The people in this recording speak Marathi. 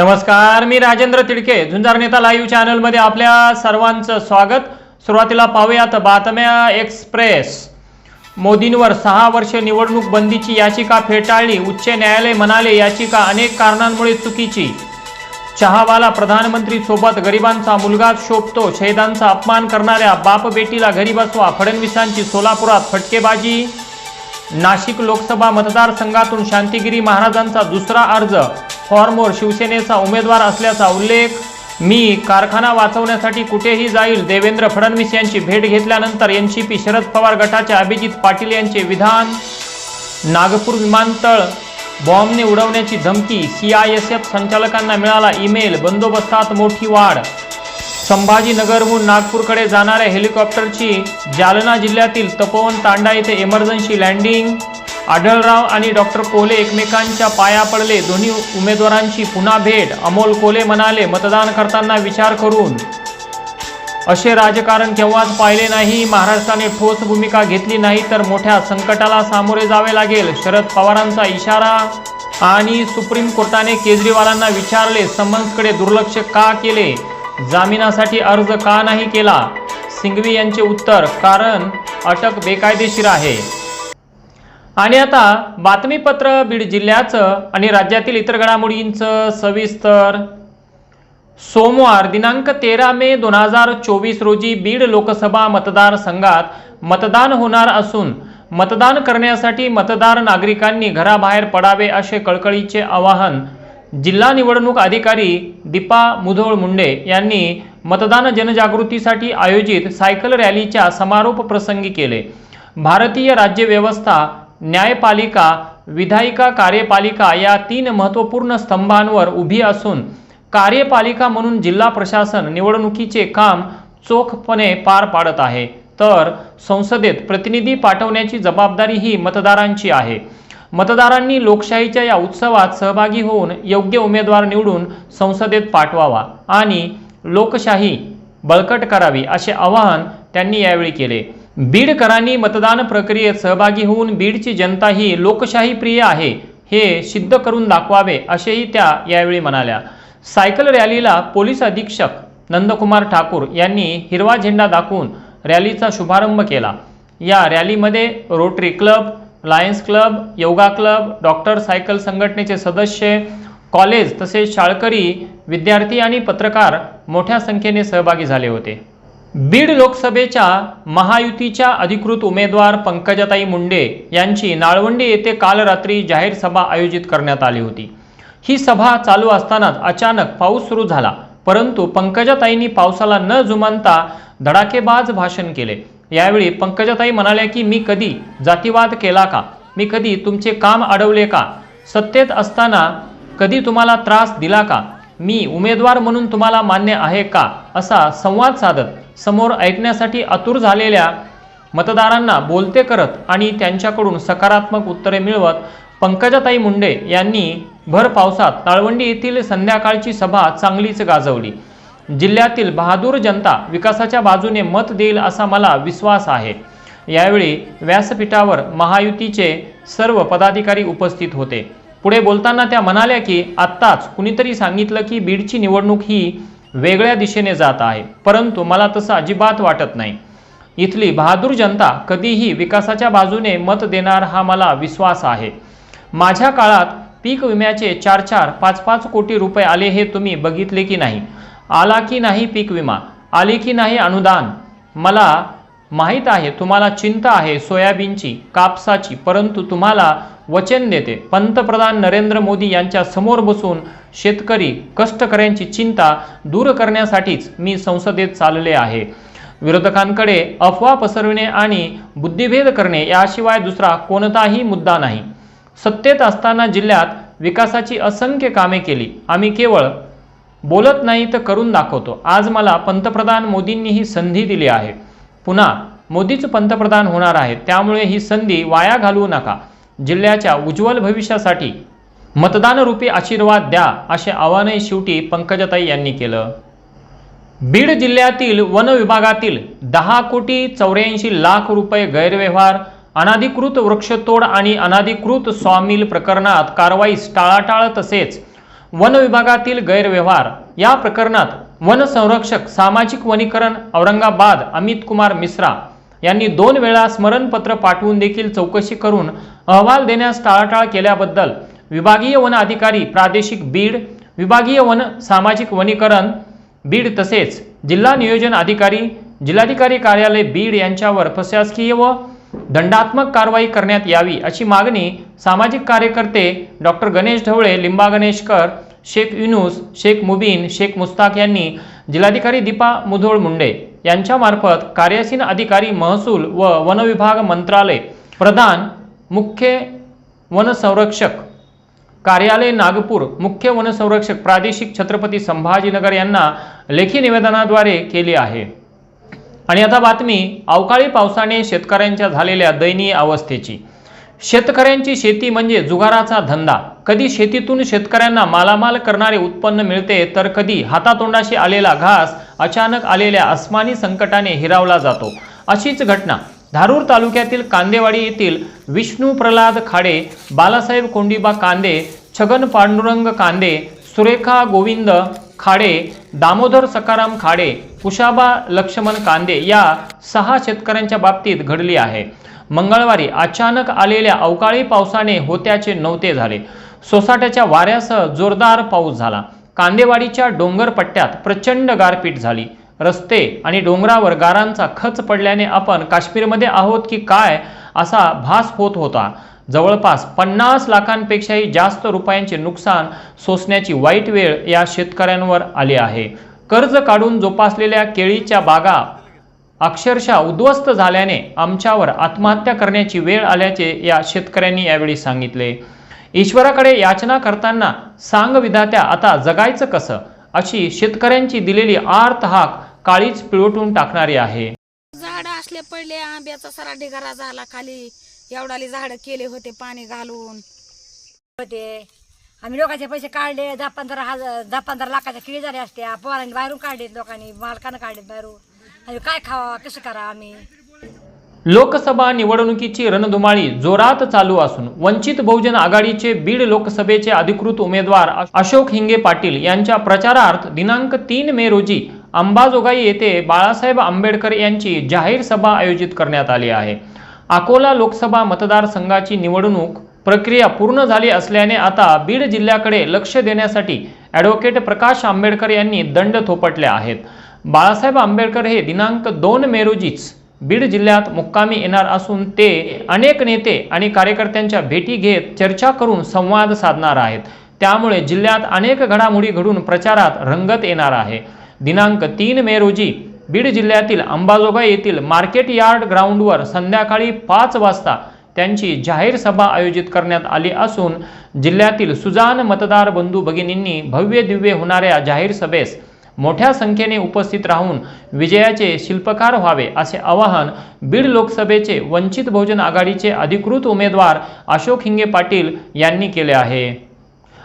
नमस्कार मी राजेंद्र तिडके. झुंजार नेता लाईव्ह चॅनलमध्ये आपल्या सर्वांचं स्वागत. सुरुवातीला पाहूयात बातम्या एक्सप्रेस. मोदींवर सहा वर्ष निवडणूक बंदीची याचिका फेटाळली. उच्च न्यायालय म्हणाले याचिका अनेक कारणांमुळे चुकीची. चहावाला प्रधानमंत्री सोबत गरिबांचा मुलगाच शोभतो. शहीदांचा अपमान करणाऱ्या बाप बेटीला घरी बसवा. फडणवीसांची सोलापुरात फटकेबाजी. नाशिक लोकसभा मतदारसंघातून शांतिगिरी महाराजांचा दुसरा अर्ज. फॉर्मवर शिवसेनेचा उमेदवार असल्याचा उल्लेख मी कारखाना वाचवण्यासाठी कुठेही जाईल देवेंद्र फडणवीस यांची भेट घेतल्यानंतर N C P Sharad Pawar गटाचे अभिजित पाटील यांचे विधान नागपूर विमानतळ बॉम्बने उडवण्याची धमकी की आय एस एफ संचालकांना मिळाला ईमेल बंदोबस्तात मोठी वाढ. संभाजीनगरहून नागपूरकडे जाणाऱ्या हेलिकॉप्टरची जालना जिल्ह्यातील तपोवन तांडा येथे इमर्जन्सी लँडिंग आढळराव आणि डॉक्टर कोले एकमेकांच्या पाया पडले. दोन्ही उमेदवारांची पुन्हा भेट. अमोल कोले म्हणाले मतदान करताना विचार करून. असे राजकारण केव्हाच पाहिले नाही. महाराष्ट्राने ठोस भूमिका घेतली नाही तर मोठ्या संकटाला सामोरे जावे लागेल. शरद पवारांचा इशारा आणि सुप्रीम कोर्टाने केजरीवालांना विचारले समन्सकडे दुर्लक्ष का केले? जामिनासाठी अर्ज का नाही केला? सिंघवी यांचे उत्तर कारण अटक बेकायदेशीर आहे. आणि आता बातमीपत्र बीड जिल्ह्याचं आणि राज्यातील इतर घडामोडींचं सविस्तर. सोमवार दिनांक तेरा मे दोन हजार चोवीस रोजी बीड लोकसभा मतदारसंघात मतदान होणार असून मतदान करण्यासाठी मतदार नागरिकांनी घराबाहेर पडावे असे कळकळीचे आवाहन जिल्हा निवडणूक अधिकारी दीपा मुधोळ मुंडे यांनी मतदान जनजागृतीसाठी आयोजित सायकल रॅलीच्या समारोप प्रसंगी केले. भारतीय राज्यव्यवस्था न्यायपालिका विधायिका कार्यपालिका या तीन महत्त्वपूर्ण स्तंभांवर उभी असून कार्यपालिका म्हणून जिल्हा प्रशासन निवडणुकीचे काम चोखपणे पार पाडत आहे. तर संसदेत प्रतिनिधी पाठवण्याची जबाबदारी ही मतदारांची आहे. मतदारांनी लोकशाहीच्या या उत्सवात सहभागी होऊन योग्य उमेदवार निवडून संसदेत पाठवावा आणि लोकशाही बळकट करावी असे आवाहन त्यांनी यावेळी केले. बीडकरांनी मतदान प्रक्रियेत सहभागी होऊन बीडची जनता ही लोकशाही प्रिय आहे हे सिद्ध करून दाखवावे असेही त्या यावेळी म्हणाल्या. सायकल रॅलीला पोलीस अधीक्षक नंदकुमार ठाकूर यांनी हिरवा झेंडा दाखवून रॅलीचा शुभारंभ केला. या रॅलीमध्ये rotary club lions club yoga club doctor cycle संघटनेचे सदस्य कॉलेज तसेच शाळकरी विद्यार्थी आणि पत्रकार मोठ्या संख्येने सहभागी झाले होते. बीड लोकसभेच्या महायुतीच्या अधिकृत उमेदवार पंकजाताई मुंडे यांची नाळवंडी येथे काल रात्री जाहीर सभा आयोजित करण्यात आली होती. ही सभा चालू असतानाच अचानक पाऊस सुरू झाला परंतु पंकजाताईंनी पावसाला न जुमानता धडाकेबाज भाषण केले. यावेळी पंकजाताई म्हणाल्या की मी कधी जातीवाद केला का? मी कधी तुमचे काम अडवले का? सत्तेत असताना कधी तुम्हाला त्रास दिला का? मी उमेदवार म्हणून तुम्हाला मान्य आहे का? असा संवाद साधत समोर ऐकण्यासाठी आतुर झालेल्या मतदारांना बोलते करत आणि त्यांच्याकडून सकारात्मक उत्तरे मिळवत पंकजाताई मुंडे यांनी भर पावसात ताळवंडी येथील संध्याकाळची सभा चांगलीच गाजवली. जिल्ह्यातील बहादूर जनता विकासाच्या बाजूने मत देईल असा मला विश्वास आहे. यावेळी व्यासपीठावर महायुतीचे सर्व पदाधिकारी उपस्थित होते. पुढे बोलताना त्या म्हणाल्या की आत्ताच कुणीतरी सांगितलं की बीडची निवडणूक ही वेगळ्या दिशेने जात आहे. परंतु मला तसं अजिबात वाटत नाही. इथली बहादूर जनता कधीही विकासाच्या बाजूने मत देणार हा मला विश्वास आहे. माझ्या काळात पीक विम्याचे चार चार पाच पाच कोटी रुपये आले हे तुम्ही बघितले की नाही? आला की नाही पीक विमा? आले की नाही अनुदान? मला माहीत आहे तुम्हाला चिंता आहे सोयाबीनची कापसाची परंतु तुम्हाला वचन देते. पंतप्रधान नरेंद्र मोदी यांच्या समोर बसून शेतकरी कष्टकऱ्यांची चिंता दूर करण्यासाठीच मी संसदेत चालले आहे. विरोधकांकडे अफवा पसरविणे आणि बुद्धिभेद करणे याशिवाय दुसरा कोणताही मुद्दा नाही. सत्तेत असताना जिल्ह्यात विकासाची असंख्य कामे केली. आम्ही केवळ बोलत नाही तर करून दाखवतो. आज मला पंतप्रधान मोदींनी ही संधी दिली आहे. पुन्हा मोदीच पंतप्रधान होणार आहेत. त्यामुळे ही संधी वाया घालवू नका. जिल्ह्याच्या उज्ज्वल भविष्यासाठी मतदानरूपी आशीर्वाद द्या असे आवाहनही शेवटी पंकजाताई यांनी केलं. बीड जिल्ह्यातील वन विभागातील दहा कोटी चौऱ्याऐंशी लाख रुपये गैरव्यवहार अनाधिकृत वृक्षतोड आणि अनाधिकृत स्वामील प्रकरणात कारवाईस टाळाटाळ तसेच वन विभागातील गैरव्यवहार. या प्रकरणात वन संरक्षक सामाजिक वनीकरण औरंगाबाद अमित कुमार मिश्रा यांनी दोन वेळा स्मरणपत्र पाठवून देखील चौकशी करून अहवाल देण्यास टाळाटाळ केल्याबद्दल विभागीय वन अधिकारी प्रादेशिक बीड विभागीय वन सामाजिक वनीकरण बीड तसेच जिल्हा नियोजन अधिकारी जिल्हाधिकारी कार्यालय बीड यांच्यावर प्रशासकीय व दंडात्मक कारवाई करण्यात यावी अशी मागणी सामाजिक कार्यकर्ते डॉक्टर गणेश ढवळे लिंबा गणेशकर शेख युनुस शेख मुबीन शेख मुस्ताक यांनी जिल्हाधिकारी दीपा मुधोळ मुंडे यांच्यामार्फत कार्यासीन अधिकारी महसूल व वनविभाग मंत्रालय प्रधान मुख्य वनसंरक्षक कार्यालय नागपूर मुख्य वनसंरक्षक प्रादेशिक छत्रपती संभाजीनगर यांना लेखी निवेदनाद्वारे केली आहे. आणि आता बातमी अवकाळी पावसाने शेतकऱ्यांच्या झालेल्या दयनीय अवस्थेची. शेतकऱ्यांची शेती म्हणजे जुगाराचा धंदा. कधी शेतीतून शेतकऱ्यांना मालामाल करणारे उत्पन्न मिळते तर कधी हातातोंडाशी आलेला घास अचानक आलेल्या अस्मानी संकटाने हिरावला जातो. अशीच घटना धारूर तालुक्यातील कांदेवाडी येथील विष्णू प्रल्हाद खाडे बालासाहेब कोंडीबा कांदे छगन पांडुरंग कांदे सुरेखा गोविंद खाडे दामोदर सकाराम खाडे कुशाबा लक्ष्मण कांदे या सहा शेतकऱ्यांच्या बाबतीत घडली आहे. मंगळवारी अचानक आलेल्या अवकाळी पावसाने होत्याचे नव्हते झाले. सोसाट्याच्या वाऱ्यासह जोरदार पाऊस झाला. कांदेवाडीच्या डोंगर पट्ट्यात प्रचंड गारपीट झाली. रस्ते आणि डोंगरावर गारांचा खच पडल्याने आपण काश्मीरमध्ये आहोत की काय असा भास होत होता. जवळपास पन्नास लाखांपेक्षाही जास्त रुपयांचे नुकसान सोसण्याची वाईट वेळ या शेतकऱ्यांवर आली आहे. कर्ज काढून जोपासलेल्या केळीच्या बागा अक्षरशः उद्ध्वस्त झाल्याने आमच्यावर आत्महत्या करण्याची वेळ आल्याचे या शेतकऱ्यांनी यावेळी सांगितले. ईश्वराकडे याचना करताना सांग विधात्या आता जगायचं कसं? अशी शेतकऱ्यांची दिलेली आर्त हाक काळीच पिळवटून टाकणारी आहे. झाड असले पडले आंब्याचा सरा ढिगारा झाला खाली. एवढाले झाड केले होते पाणी घालून. होते. आम्ही लोकांचे पैसे काढले दहा पंधरा हजार दहा पंधरा लाखाच्या किळी झाल्या असत्या पोरांनी बाहेरून काढलेत लोकांनी मालकानं काढलेत बाहेरून. आणि काय खावा कसं करा आम्ही? लोकसभा निवडणुकीची रणधुमाळी जोरात चालू असून वंचित बहुजन आघाडीचे बीड लोकसभेचे अधिकृत उमेदवार अशोक हिंगे पाटील यांच्या प्रचारार्थ दिनांक तीन मे रोजी अंबाजोगाई येथे बाळासाहेब आंबेडकर यांची जाहीर सभा आयोजित करण्यात आली आहे. अकोला लोकसभा मतदारसंघाची निवडणूक प्रक्रिया पूर्ण झाली असल्याने आता बीड जिल्ह्याकडे लक्ष देण्यासाठी ॲडव्होकेट प्रकाश आंबेडकर यांनी दंड थोपटले आहेत. बाळासाहेब आंबेडकर हे दिनांक दोन मे रोजीच बीड जिल्ह्यात मुक्कामी येणार असून ते अनेक नेते आणि कार्यकर्त्यांच्या भेटी घेत चर्चा करून संवाद साधणार आहेत. त्यामुळे जिल्ह्यात अनेक घडामोडी घडून प्रचारात रंगत येणार आहे. दिनांक तीन मे रोजी बीड जिल्ह्यातील अंबाजोगाई येथील मार्केट यार्ड ग्राउंडवर संध्याकाळी पाच वाजता त्यांची जाहीर सभा आयोजित करण्यात आली असून जिल्ह्यातील सुजान मतदार बंधू भगिनींनी भव्य दिव्य होणाऱ्या जाहीर सभेस मोठ्या संख्येने उपस्थित राहून विजयाचे शिल्पकार व्हावे असे आवाहन बीड लोकसभेचे वंचित बहुजन आघाडीचे अधिकृत उमेदवार अशोक हिंगे पाटील यांनी केले आहे.